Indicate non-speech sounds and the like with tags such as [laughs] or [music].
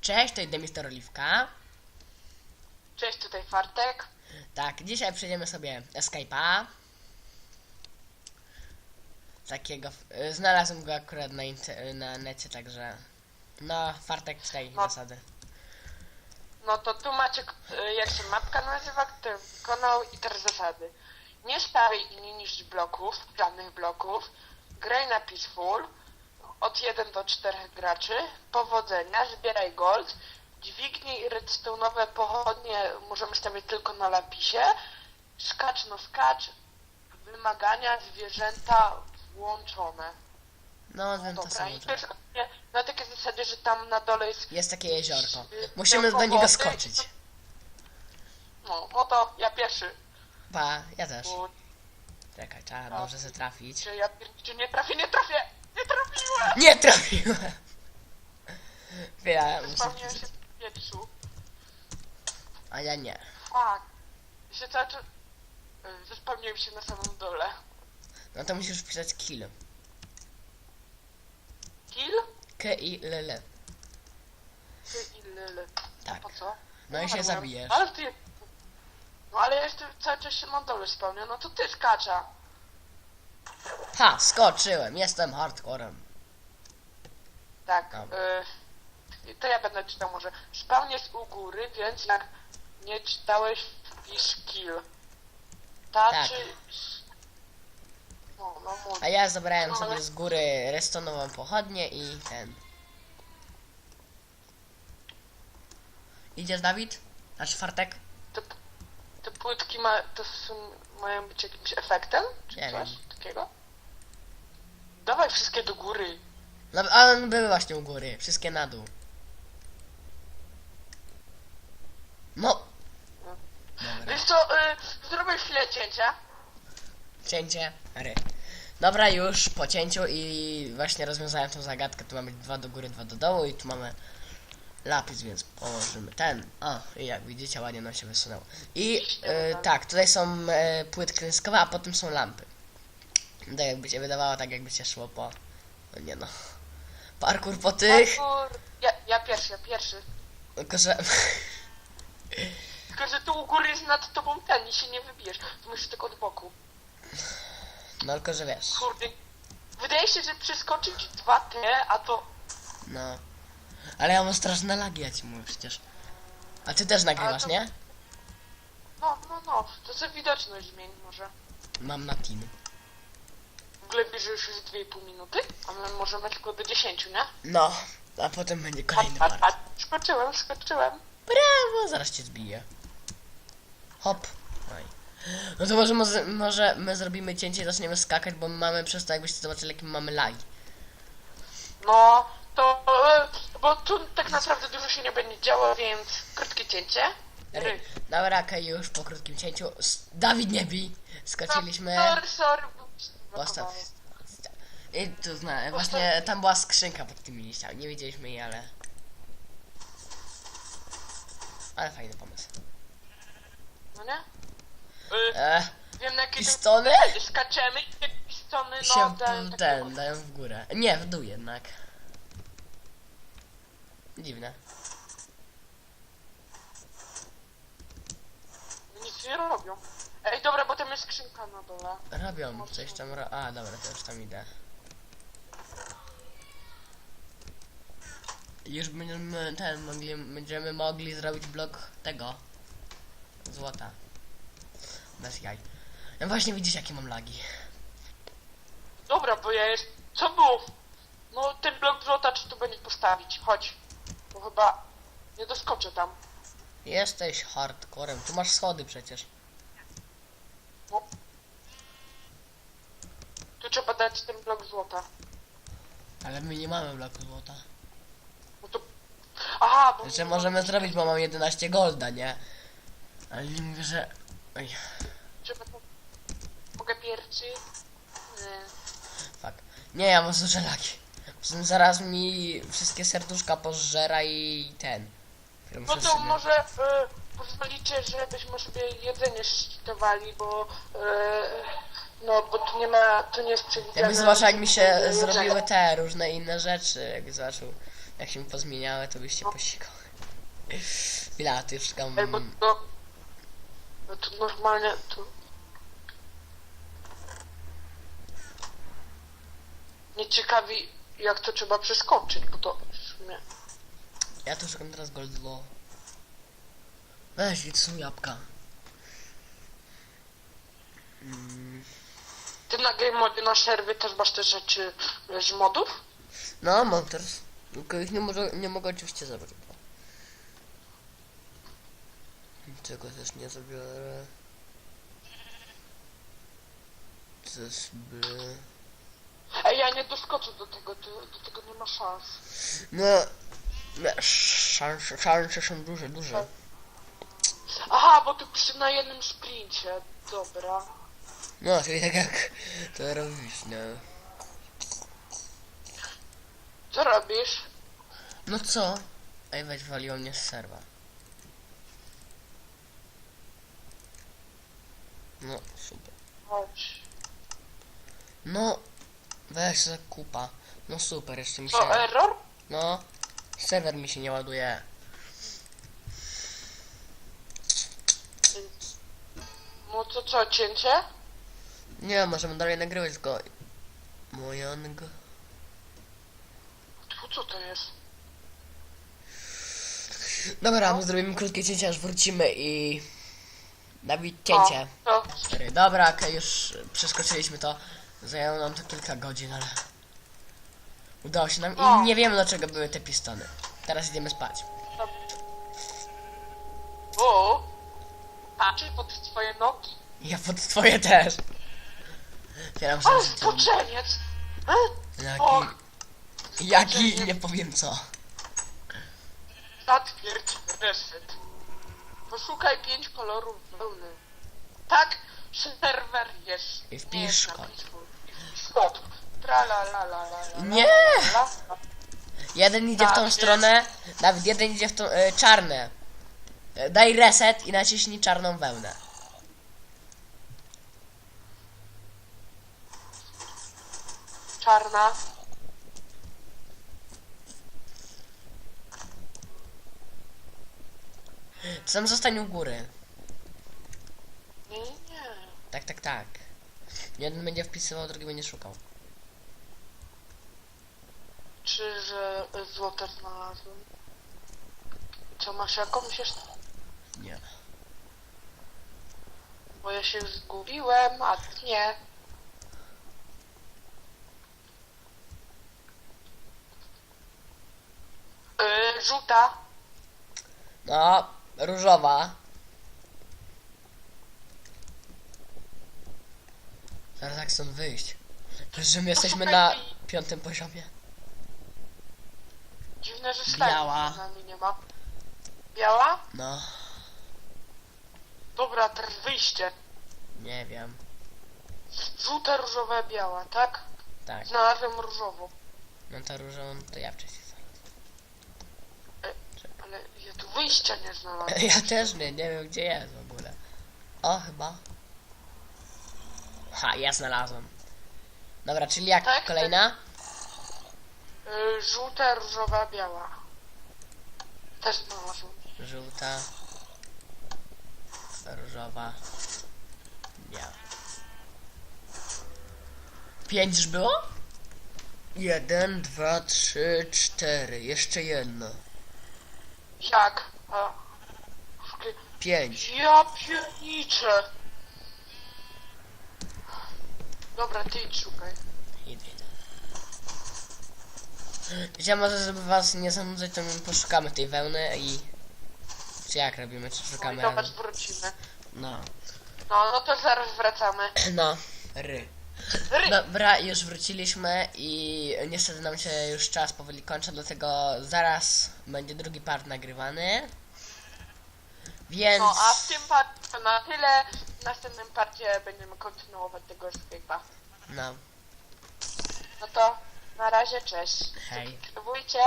Cześć, to Demister Oliwka. Cześć, tutaj Fartek. Tak, dzisiaj przejdziemy sobie Escape'a. Takiego. y, Znalazłem go akurat na, inter- na necie, także. No, fartek czytaj No. zasady. No to tu macie, y, jak się mapka nazywa, ten kanał i teraz zasady. Nie stawiaj i nie niszcz bloków, żadnych bloków. Graj na peaceful. Od 1 do 4 graczy. Powodzenia, zbieraj gold. Dźwignij redstone'owe pochodnie możemy stawiać tylko na lapisie. Skacz no skacz. Wymagania, zwierzęta włączone. No, wiem to Dobra, samo. i też na takiej zasadzie, że tam na dole jest Jest takie jeziorko. Musimy do wody. skoczyć. No, no to ja pierwszy. Pa, ja też. Bo Czekaj, trzeba No. dobrze się trafić. czy ja pierdzicie nie trafię, nie trafię! Nie trafiłem! Muszę Spełniłem się w powietrzu. A ja nie. Fuck. Się cały czas... y, Zespełniłem się na samym dole. No to musisz wpisać kill. Kill? K i l l. Ty i lyle. Tak. Po co? No i się Umarłem. zabijesz. Ale ty... No ale ja jeszcze cały czas się na dole spełnię, no to ty skacza. Ha, skoczyłem, jestem hardcorem. Tak, y, to ja będę czytał może. Jest u góry, więc jak nie czytałeś, wpisz kill. Ta Tak. czy... No, no mów. A ja zabrałem No, sobie z góry restonową pochodnię i ten. Idziesz, Dawid? A czwartek? Te, te płytki ma, to są, mają być jakimś efektem? Czy Nie coś takiego? Dawaj wszystkie do góry. No, ale one były właśnie u góry, wszystkie na dół. No. Dobra. Wiesz co, y, zrobię chwilę cięcia. Cięcie, ry. Dobra, już po cięciu i właśnie rozwiązałem tą zagadkę. Tu mamy dwa do góry, dwa do dołu i tu mamy lapis, więc położymy ten. O, i jak widzicie, ładnie nam się wysunęło. I e, tak, tutaj są e, płytki dyskowe, a potem są lampy. Tak jakby się wydawało, tak jakby się szło po... No nie no. Parkour po tych. Parkour. Ja, ja pierwszy, ja pierwszy. Tylko, że... [laughs] Tylko, że tu u góry jest nad tobą ten i się nie wybijesz. Tu musisz tylko od boku. No tylko, że wiesz. Kurde. Wydaje się, że przeskoczyć 2T, a to... No. Ale ja mam straszne lagi, ja ci mówię przecież. A ty też nagrywasz, to- nie? No, no, no. To sobie widoczność zmień może. Mam na team. W ogóle wiesz, że już jest 2,5 minuty? A my możemy tylko do 10, nie? No, a potem będzie A, kolejny a, part. a, skoczyłem, skoczyłem. Brawo, zaraz cię zbiję. Hop. Oj. No to może, może, może my zrobimy cięcie i zaczniemy skakać, bo mamy przez to, jakbyście zobaczyli, jakie mamy lagi. No, to... Bo tu tak naprawdę dużo się nie będzie działo, więc krótkie cięcie. Ry. Dobra, okej, już po krótkim cięciu. S- Dawid nie bij. Skoczyliśmy. Sorry, sorry. Postaw. I tu zna, właśnie tam była skrzynka pod tymi liściami. Nie widzieliśmy jej, ale. Ale fajny pomysł. No nie? Y, E, wiem na jakie pistony? to skaczemy i te pistony, no, się dają takie ten, dają w górę. Nie, w dół jednak. Dziwne. Nic nie robią. Ej, dobra, bo tam jest skrzynka na dole. Robią coś tam. Ro A, dobra, to już tam idę. Już będziemy ten mogli, będziemy mogli zrobić blok tego złota. Bez jaj. No właśnie widzisz jakie mam lagi. Dobra, bo ja jest... Co było? No, ten blok złota, czy tu będzie postawić? Chodź. Bo chyba nie doskoczę tam. Jesteś hardcorem, tu masz schody przecież. Tu trzeba dać ten blok złota. Ale my nie mamy bloku złota. No to... Aha, bo... Znaczy możemy zrobić, bo mam 11 golda, nie? Ale nie mówię, że... Oj, Trzeba to... Mogę pierwszy? Nie. fuck. Nie, ja mam. Poza tym Zaraz mi wszystkie serduszka pożera i ten. No to może y, pozwolicie, żebyśmy sobie jedzenie szczytowali, bo y, no bo tu nie ma, tu nie jest przewidziane. Jakby zobaczył jak mi się zrobiły te różne inne rzeczy, jakby zobaczył Jak się pozmieniały, to byście posikały. Chwila, [laughs] tu już. Ej, bo to... No to normalnie to... Nie ciekawi, jak to trzeba przeskoczyć, bo to w sumie... Ja tu szukam teraz gold law. Weź, gdzie są jabłka? Mm, Ty na game mode na serwy też masz te rzeczy z modów? No, mam teraz. Tylko ich nie, może, nie mogę oczywiście zabrać. Tego też nie zabiorę. Zesby. Ej, ja nie doskoczę do tego, do, do tego nie ma szans. No, no, szanse, szanse są duże, duże. Aha, bo ty przy na jednym sprincie. Dobra. No, czyli tak jak to robisz, no. Co robisz? No co? Ej, weź waliło mnie z serwa. No, super. Chodź. No, weź za kupa. No super, jeszcze mi się... Co, error? No, serwer mi się nie ładuje. To co, cięcie? Nie, możemy dalej nagrywać go. Mojang. Tu co to jest? Dobra, my zrobimy krótkie cięcie, aż wrócimy i... Dawid, cięcie. O, to Cztery. Dobra, okej, już przeskoczyliśmy to. Zajęło nam to kilka godzin, ale... Udało się nam i nie wiemy dlaczego były te pistony. Teraz idziemy spać. O! Patrzy pod twoje nogi. Ja pod twoje też. Otwieram Ale spoczeniec! E? Jaki... Och. Jaki... nie powiem co. Zatwierdź reset. Poszukaj pięć kolorów wełny. Tak, serwer jest. I wpisz jest kod. napisów. I wpisz kod. Tra la la la la la. Nie! La, la. Jeden idzie w tą Tak, stronę, nawet jeden idzie w tą... E, czarne. E, daj reset i naciśnij czarną wełnę. Czarna. Sam zostań u góry. Nie, nie, nie. Tak, tak, tak. Jeden będzie wpisywał, drugi będzie szukał. Czy, że złote znalazłem? Co, masz jakąś jeszcze? Nie. Bo ja się zgubiłem, a ty nie. Yy, żółta. No, różowa. Zaraz jak stąd wyjść? Że my jesteśmy na piątym poziomie. Dziwne, że Biała. z nami nie ma. Biała? No, Dobra, teraz wyjście. nie wiem. Żółte, różowe, biała, tak? Tak, Znalazłem różową. no to różową to ja wcześniej Ale ja tu wyjścia nie znalazłem. [laughs] Ja też nie, nie wiem gdzie jest w ogóle. O, chyba. Ha, ja znalazłem. Dobra, czyli jak Tak, kolejna? Yy, żółte, różowa, biała. Też znalazłem. Żółta. Różowa. Biała. Pięć już było? Jeden, dwa, trzy, cztery. Jeszcze jedno. Jak? A. Pięć. Ja pierniczę. Dobra, ty idź szukaj. Idę, idę. Wiecie, może żeby was nie zanudzać, to my poszukamy tej wełny i... Czy jak robimy, czy No i szukamy... do was wrócimy. No. No, no to zaraz wracamy. No. Ry. Dobra, już wróciliśmy i niestety nam się już czas powoli kończy, dlatego zaraz będzie drugi part nagrywany. Więc... No, a w tym parcie to na tyle. W następnym parcie będziemy kontynuować tego escape'a. No, No to na razie, cześć. hej. Subskrybujcie.